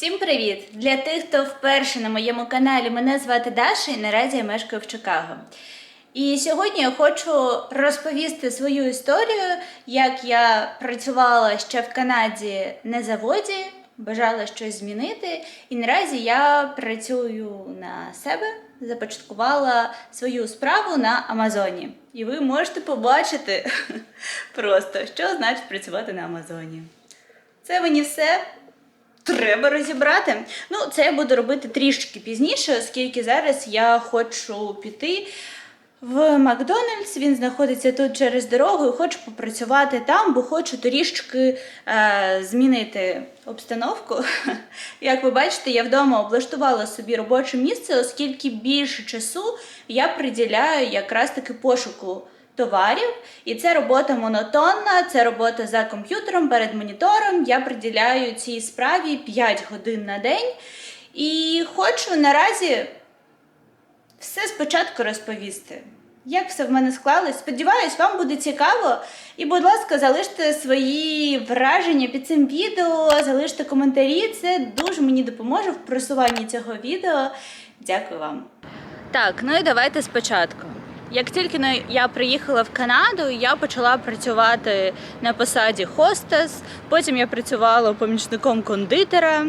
Всім привіт! Для тих, хто вперше на моєму каналі, мене звати Даша і наразі я мешкаю в Чикаго. І сьогодні я хочу розповісти свою історію, як я працювала ще в Канаді на заводі, бажала щось змінити, і наразі я працюю на себе, започаткувала свою справу на Амазоні. І ви можете побачити просто, що значить працювати на Амазоні. Це мені все. Треба розібрати. Ну, це я буду робити трішки пізніше, оскільки зараз я хочу піти в Макдональдс. Він знаходиться тут через дорогу і хочу попрацювати там, бо хочу трішки е, змінити обстановку. Як ви бачите, я вдома облаштувала собі робоче місце, оскільки більше часу я приділяю якраз таки пошуку товарів, і це робота монотонна, це робота за комп'ютером перед монітором. Я приділяю цій справі 5 годин на день. І хочу наразі все спочатку розповісти. Як все в мене склалось? Сподіваюсь, вам буде цікаво. І, будь ласка, залиште свої враження під цим відео, залиште коментарі. Це дуже мені допоможе в просуванні цього відео. Дякую вам. Так, ну і давайте спочатку. Як тільки я приїхала в Канаду, я почала працювати на посаді хостес. Потім я працювала помічником кондитера.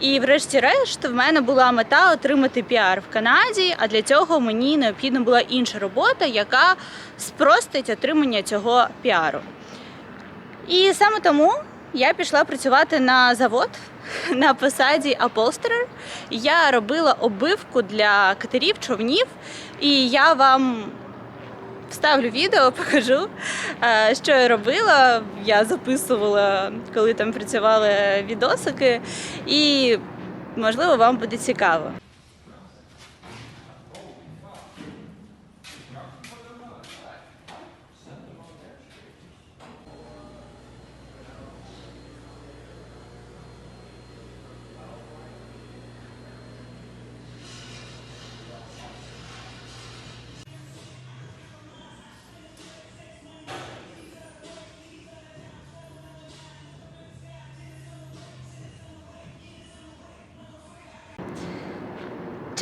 І, врешті-решт, в мене була мета отримати піар в Канаді. А для цього мені необхідна була інша робота, яка спростить отримання цього піару. І саме тому я пішла працювати на завод на посаді апостер. Я робила оббивку для катерів, човнів, і я вам вставлю відео, покажу, е, що я робила. Я записувала, коли там працювали відосики, і можливо вам буде цікаво.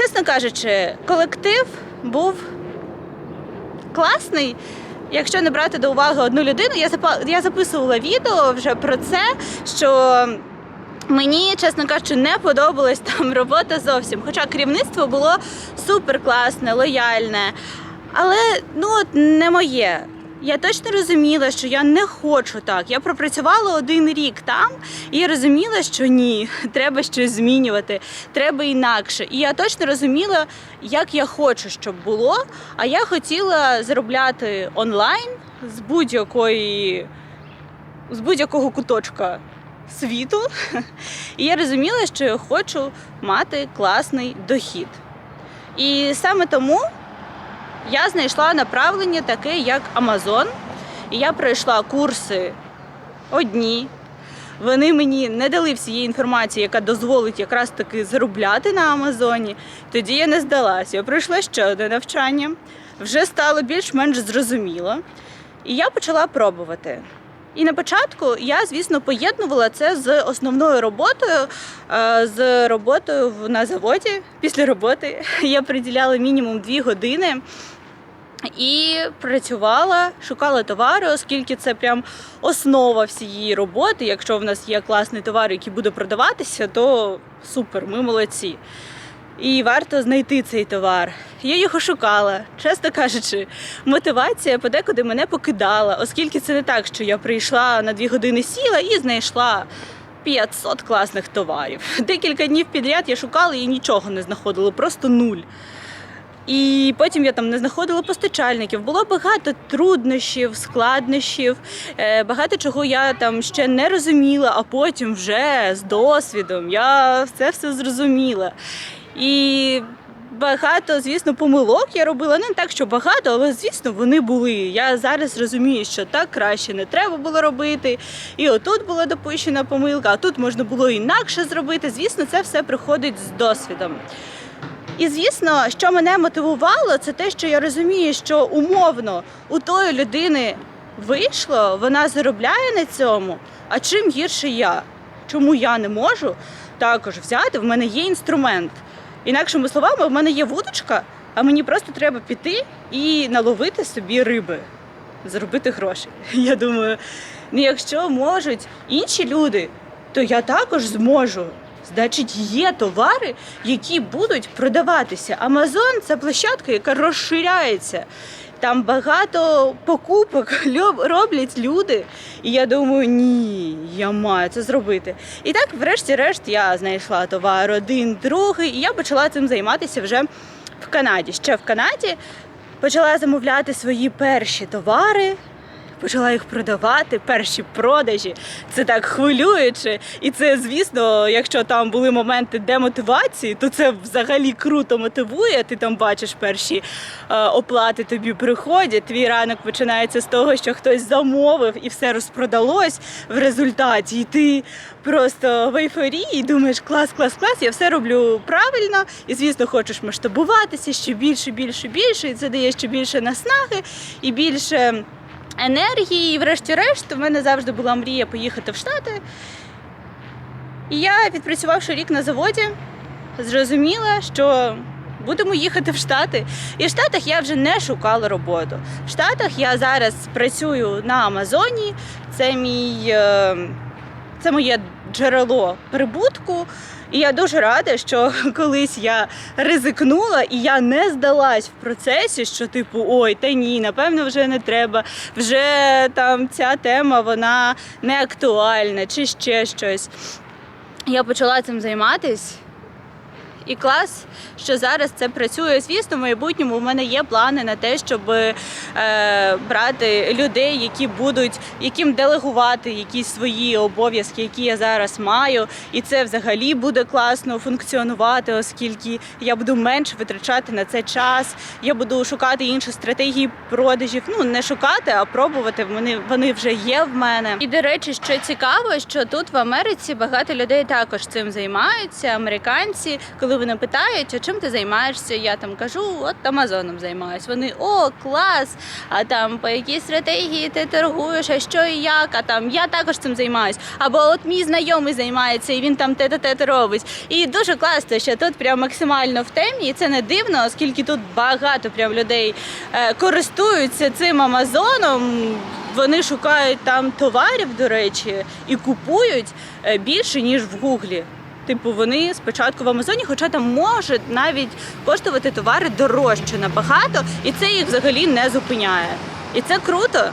Чесно кажучи, колектив був класний. Якщо не брати до уваги одну людину, я я записувала відео вже про це, що мені, чесно кажучи, не подобалась там робота зовсім. Хоча керівництво було супер класне, лояльне. Але ну от не моє. Я точно розуміла, що я не хочу так. Я пропрацювала один рік там, і розуміла, що ні, треба щось змінювати, треба інакше. І я точно розуміла, як я хочу, щоб було. А я хотіла заробляти онлайн з будь-якої з будь-якого куточка світу. І я розуміла, що я хочу мати класний дохід. І саме тому я знайшла направлення таке, як Амазон. І я пройшла курси одні. Вони мені не дали всієї інформації, яка дозволить якраз таки заробляти на Амазоні. Тоді я не здалася. Я пройшла ще одне навчання, вже стало більш-менш зрозуміло. І я почала пробувати. І на початку я, звісно, поєднувала це з основною роботою, е, з роботою на заводі. Після роботи я приділяла мінімум дві години і працювала, шукала товари, оскільки це прям основа всієї роботи. Якщо в нас є класний товар, який буде продаватися, то супер, ми молодці. І варто знайти цей товар. Я його шукала, чесно кажучи, мотивація подекуди мене покидала, оскільки це не так, що я прийшла на дві години сіла і знайшла 500 класних товарів. Декілька днів підряд я шукала і нічого не знаходила, просто нуль. І потім я там не знаходила постачальників. Було багато труднощів, складнощів, е, багато чого я там ще не розуміла, а потім вже з досвідом я все зрозуміла. І багато, звісно, помилок я робила. Не так, що багато, але звісно, вони були. Я зараз розумію, що так краще не треба було робити. І отут була допущена помилка, а тут можна було інакше зробити. Звісно, це все приходить з досвідом. І звісно, що мене мотивувало, це те, що я розумію, що умовно у тої людини вийшло, вона заробляє на цьому. А чим гірше я? Чому я не можу? також взяти. В мене є інструмент. Інакшими словами, в мене є вудочка, а мені просто треба піти і наловити собі риби, заробити гроші. Я думаю, ну якщо можуть інші люди, то я також зможу. Значить, є товари, які будуть продаватися. Амазон це площадка, яка розширяється. Там багато покупок роблять люди. І я думаю, ні, я маю це зробити. І так, врешті-решт, я знайшла товар один, другий, і я почала цим займатися вже в Канаді. Ще в Канаді почала замовляти свої перші товари. Почала їх продавати, перші продажі. Це так хвилююче. І це, звісно, якщо там були моменти демотивації, то це взагалі круто мотивує. Ти там бачиш перші е, оплати тобі приходять. Твій ранок починається з того, що хтось замовив і все розпродалось в результаті. І ти просто в ейфорії і думаєш, клас, клас, клас, я все роблю правильно. І звісно, хочеш масштабуватися ще більше, більше, більше. І це дає ще більше наснаги і більше енергії. І врешті-решт, в мене завжди була мрія поїхати в Штати. І я, відпрацювавши рік на заводі, зрозуміла, що будемо їхати в Штати. І в Штатах я вже не шукала роботу. В Штатах я зараз працюю на Амазоні. Це мій. е, Це моє джерело прибутку. І я дуже рада, що колись я ризикнула і я не здалась в процесі, що типу, ой, та ні, напевно, вже не треба, вже там ця тема вона не актуальна чи ще щось. Я почала цим займатись. І клас, що зараз це працює. Звісно, в майбутньому в мене є плани на те, щоб е, брати людей, які будуть яким делегувати якісь свої обов'язки, які я зараз маю. І це взагалі буде класно функціонувати, оскільки я буду менше витрачати на це час. Я буду шукати інші стратегії продажів. Ну не шукати, а пробувати. Вони вони вже є в мене. І до речі, що цікаво, що тут в Америці багато людей також цим займаються. Американці, коли вони питають, а чим ти займаєшся, я там кажу, от Амазоном займаюсь. Вони о, клас! А там по якій стратегії ти торгуєш, а що і як? А там я також цим займаюсь. Або от мій знайомий займається, і він там те те те робить. І дуже класно, що тут прям максимально в темі, і це не дивно, оскільки тут багато прям людей е, користуються цим Амазоном. Вони шукають там товарів, до речі, і купують е, більше ніж в Гуглі. Типу, вони спочатку в Амазоні, хоча там можуть навіть коштувати товари дорожче набагато, і це їх взагалі не зупиняє. І це круто.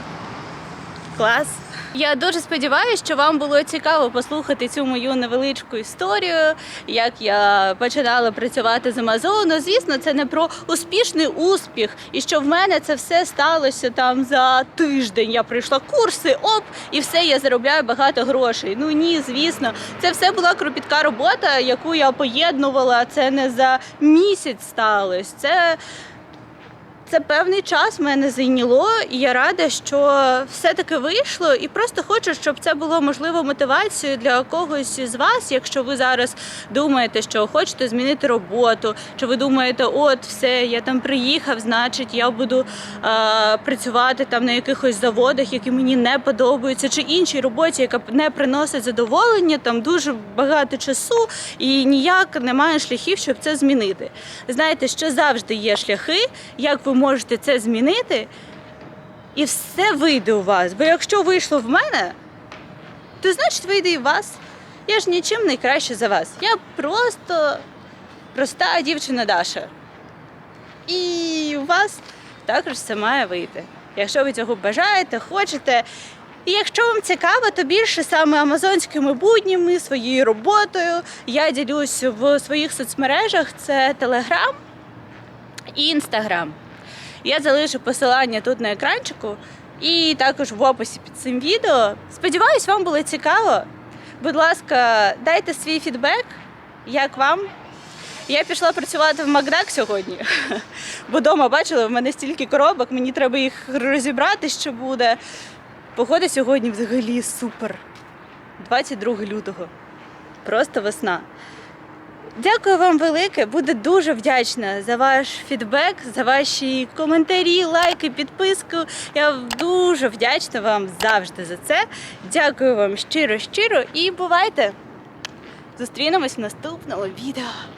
Клас. Я дуже сподіваюся, що вам було цікаво послухати цю мою невеличку історію, як я починала працювати з Амазону. Звісно, це не про успішний успіх, і що в мене це все сталося там за тиждень. Я пройшла курси, оп, і все, я заробляю багато грошей. Ну ні, звісно, це все була кропітка робота, яку я поєднувала. Це не за місяць сталося. Це це певний час в мене зайняло, і я рада, що все-таки вийшло. І просто хочу, щоб це було можливо мотивацією для когось із вас, якщо ви зараз думаєте, що хочете змінити роботу, чи ви думаєте, от все, я там приїхав, значить я буду е, працювати там на якихось заводах, які мені не подобаються, чи іншій роботі, яка не приносить задоволення, там дуже багато часу і ніяк немає шляхів, щоб це змінити. Знаєте, що завжди є шляхи, як ви можете це змінити, і все вийде у вас. Бо якщо вийшло в мене, то значить вийде і у вас. Я ж нічим не краще за вас. Я просто проста дівчина Даша. І у вас також все має вийти. Якщо ви цього бажаєте, хочете. І якщо вам цікаво, то більше саме амазонськими буднями, своєю роботою. Я ділюсь в своїх соцмережах: це Телеграм і Інстаграм. Я залишу посилання тут на екранчику і також в описі під цим відео. Сподіваюсь, вам було цікаво. Будь ласка, дайте свій фідбек, як вам. Я пішла працювати в Макдак сьогодні, бо вдома бачила, в мене стільки коробок, мені треба їх розібрати, що буде. Погода сьогодні взагалі супер. 22 лютого. Просто весна. Дякую вам велике. Буду дуже вдячна за ваш фідбек, за ваші коментарі, лайки, підписку. Я дуже вдячна вам завжди за це. Дякую вам щиро, щиро і бувайте! Зустрінемось в наступному відео.